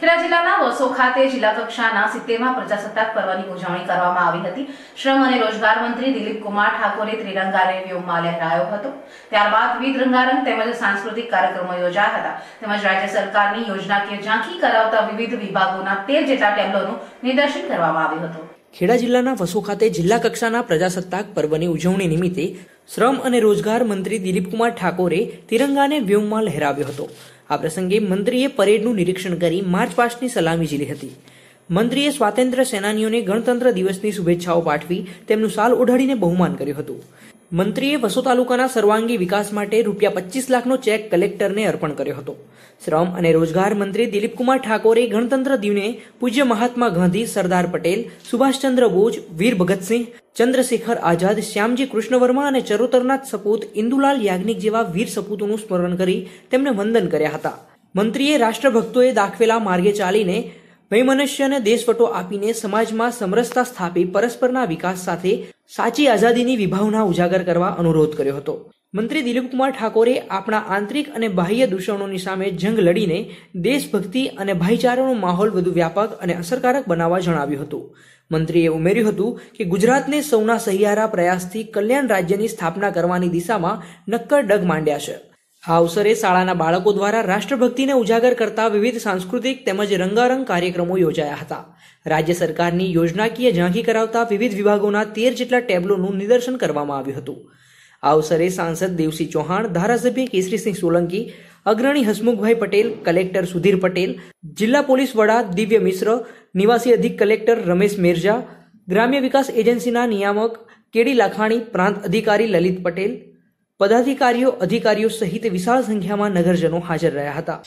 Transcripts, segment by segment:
ખેડા જિલ્લાના વસો ખાતે જિલ્લા કક્ષાના સિત્તેરમાં પ્રજાસત્તાક પર્વની ઉજવણી કરવામાં આવી હતી. શ્રમ અને રોજગાર મંત્રી દિલીપ કુમાર ઠાકોરે ત્રિરંગા રેલીઓમાં લહેરાયો હતો. ત્યારબાદ વિવિધ રંગારંગ તેમજ સાંસ્કૃતિક કાર્યક્રમો યોજાયા હતા. તેમજ રાજ્ય સરકારની યોજનાકીય ઝાંખી કરાવતા વિવિધ વિભાગોના તેર જેટલા ટેબ્લોનું નિદર્શન કરવામાં આવ્યું હતું. ખેડા જિલ્લાના વસો ખાતે જિલ્લા કક્ષાના પ્રજાસત્તાક પર્વની ઉજવણી નિમિત્તે શ્રમ અને રોજગાર મંત્રી દિલીપકુમાર ઠાકોરે તિરંગાને વ્યોમમાં લહેરાવ્યો હતો. આ પ્રસંગે મંત્રીએ પરેડનું નિરીક્ષણ કરી માર્ચ પાસ્ટની સલામી ઝીલી હતી. મંત્રીએ સ્વાતંત્ર્ય સેનાનીઓને ગણતંત્ર દિવસની શુભેચ્છાઓ પાઠવી તેમનું સાલ ઓઢાડીને બહુમાન કર્યું હતું. મંત્રીએ વસો તાલુકાના સર્વાંગી વિકાસ માટે રૂપિયા પચીસ લાખનો ચેક કલેક્ટરને અર્પણ કર્યો હતો. શ્રમ અને રોજગાર મંત્રી દિલીપકુમાર ઠાકોરે ગણતંત્ર દિને પૂજ્ય મહાત્મા ગાંધી, સરદાર પટેલ, સુભાષચંદ્ર બોઝ, વીર ભગતસિંહ, ચંદ્રશેખર આઝાદ, શ્યામજી કૃષ્ણવર્મા અને ચરોતરનાથ સપૂત, ઇન્દુલાલ યાજ્ઞિક જેવા વીર સપૂતોનું સ્મરણ કરી તેમને વંદન કર્યા હતા. મંત્રીએ રાષ્ટ્રભક્તોએ દાખવેલા માર્ગે ચાલીને વૈમનસ્યને દેશવટો આપીને સમાજમાં સમરસતા સ્થાપી, પરસ્પરના વિકાસ સાથે સાચી આઝાદીની વિભાવના ઉજાગર કરવા અનુરોધ કર્યો હતો. મંત્રી દિલીપકુમાર ઠાકોરે આપણા આંતરિક અને બાહ્ય દૂષણોની સામે જંગ લડીને દેશભક્તિ અને ભાઈચારાનો માહોલ વધુ વ્યાપક અને અસરકારક બનાવવા જણાવ્યું હતું. મંત્રીએ ઉમેર્યું હતું કે ગુજરાતને સૌના સહિયારા પ્રયાસથી કલ્યાણ રાજ્યની સ્થાપના કરવાની દિશામાં નક્કર ડગ માંડ્યા છે. આ અવસરે શાળાના બાળકો દ્વારા રાષ્ટ્રભક્તિને ઉજાગર કરતા વિવિધ સાંસ્કૃતિક તેમજ રંગારંગ કાર્યક્રમો યોજાયા હતા. રાજ્ય સરકારની યોજનાકીય ઝાંખી કરાવતા વિવિધ વિભાગોના તેર જેટલા ટેબ્લોનું નિદર્શન કરવામાં આવ્યું હતું. આ અવસરે સાંસદ દેવસિંહ ચૌહાણ, ધારાસભ્ય કેસરીસિંહ સોલંકી, અગ્રણી હસમુખભાઈ પટેલ, કલેક્ટર સુધીર પટેલ, જિલ્લા પોલીસ વડા દિવ્ય મિશ્ર, નિવાસી અધિક કલેક્ટર રમેશ મેરજા, ગ્રામ્ય વિકાસ એજન્સીના નિયામક કેડી લાખાણી, પ્રાંત અધિકારી લલિત પટેલ પદાધિકારીઓ, અધિકારીઓ સહિત વિશાળ સંખ્યામાં નગરજનો હાજર રહ્યા હતા.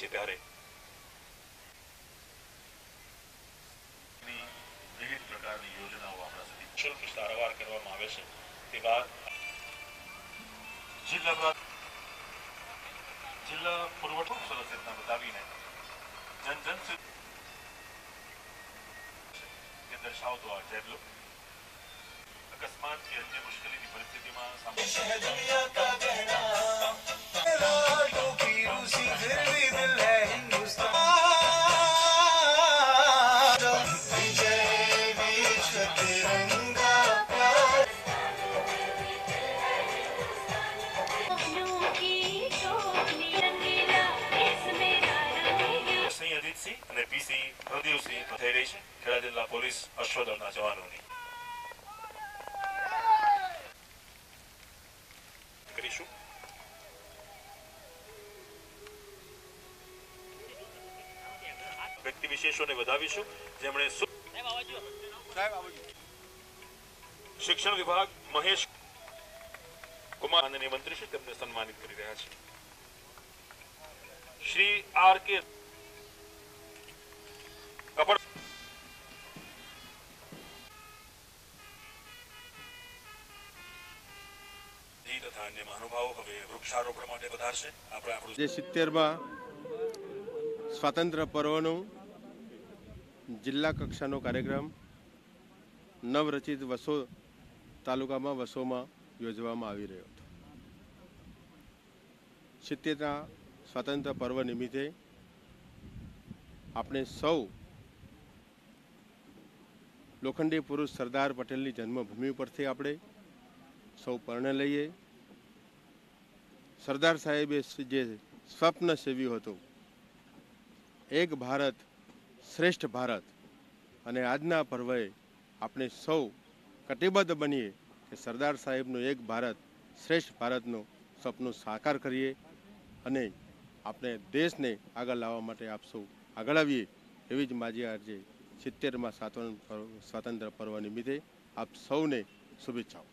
દર્શાવતો આ ટેબ્લો અકસ્માત કે અન્ય મુશ્કેલીની ખેડા જિલ્લા પોલીસ અશ્વદળના જવાનોની. કરીશું? વ્યક્તિ વિશેષોને વધાવીશું. જેમણે શિક્ષણ વિભાગ મહેશ કુમાર માનનીય મંત્રી શ્રી તેમને સન્માનિત કરી રહ્યા છે. શ્રી આર કે કપડ જી સિત્તેરમાં સ્વાતંત્ર્ય પર્વનું જિલ્લા કક્ષાનો કાર્યક્રમ નવરચિત વસો તાલુકામાં વસોમાં યોજવામાં આવી રહ્યો હતો. સિત્તેરના સ્વાતંત્ર્ય પર્વ નિમિત્તે આપણે સૌ લોખંડી પુરુષ સરદાર પટેલની જન્મભૂમિ પરથી આપણે સૌ પર્ણ લઈએ. સરદાર સાહેબે જે સ્વપ્ન સેવ્યું હતું, એક ભારત શ્રેષ્ઠ ભારત અને આજના પર્વે આપણે સૌ કટિબદ્ધ બનીએ કે સરદાર સાહેબનું એક ભારત શ્રેષ્ઠ ભારતનું સપનું સાકાર કરીએ અને આપણે દેશને આગળ લાવવા માટે આપ સૌ આગળ આવીએ એવી જ માજી આજે સિત્તેરમાં સ્વાતંત્ર્ય સ્વતંત્ર પર્વ નિમિત્તે આપ સૌને શુભેચ્છાઓ.